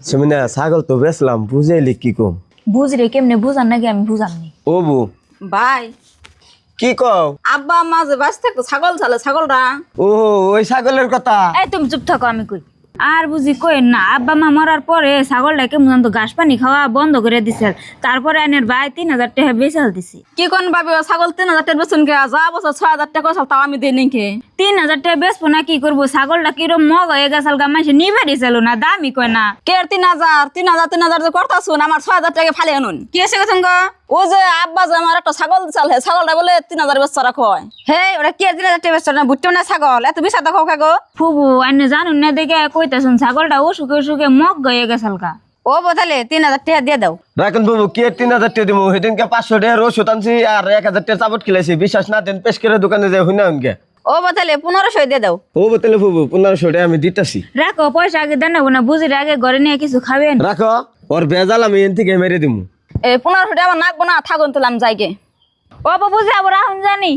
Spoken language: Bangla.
সেমিনা ছাগল তো বেচলাম বুঝাইলি কি কম? বুঝ রে কেমনে বুঝান নাকি আমি বুঝাননি? ও বউ ভাই কি কও? আব্বা যে বাঁচতে থাকতো ছাগল ছালে ছাগলটা ও ওই ছাগলের কথা? এই তুমি চুপ থাকো আমি কই? আর বুঝি কই না আব্বা মা মরার পরে ছাগলটা কেমন তো ঘাস পানি খাওয়া বন্ধ করে দিছে। তারপরে আনের ভাই তিন হাজার টাকা বেচাল দিছি। কি কোন ভাবি ও ছাগল তিন হাজার টাকা বেতন কে যা বছর ছয় হাজার টাকা তাও আমি দিই নিকে তিন হাজার টাকা বেচবো না কি করব? ছাগলটা কিরম মগ হয়ে গেছাল গা মাসে নিবে দিছিল না দামি কয় না। কে তিন হাজার? তিন হাজার তিন হাজার যে করতা শুন আমার ছয় হাজার টাকা ফালি আনুন। কি গেছেন গো ও যে আব্বা যে আমার একটা ছাগল চাল হে ছাগলটা বলে তিন হাজার বেচা রাখো। হে ওটা কে তিন হাজার টাকা বেচা না? বুঝতে না ছাগল এত বিশা দেখো গো ফুবু আনে জানুন না দেখে কইতেছেন ছাগলটা অসুখে অসুখে মগ হয়ে গেছাল গা ও বোতালে তিন হাজার টাকা দিয়ে দাও। রাখুন বাবু কি তিন হাজার টাকা দিব সেদিনকে পাঁচশো টাকার ওষুধ আনছি আর এক হাজার টাকা চাপট খেলেছি বিশ্বাস না দেন পেশ করে দোকানে যাই হইনা উনকে ও বোতলে পনেরোশো দিয়ে দাও। ও বোতলে ফুবু পনেরোশো টাকা আমি দিতেছি। রাখো পয়সা আগে দেন না বুঝি আগে ঘরে নিয়ে কিছু খাবেন। রাখো ওর বেজাল আমি এন থেকে মেরে দিমু। এ পনেরোশো টাকা নাকবো না থাকুন তুলাম যাইকে ও বুঝে আবার রাহুন জানি।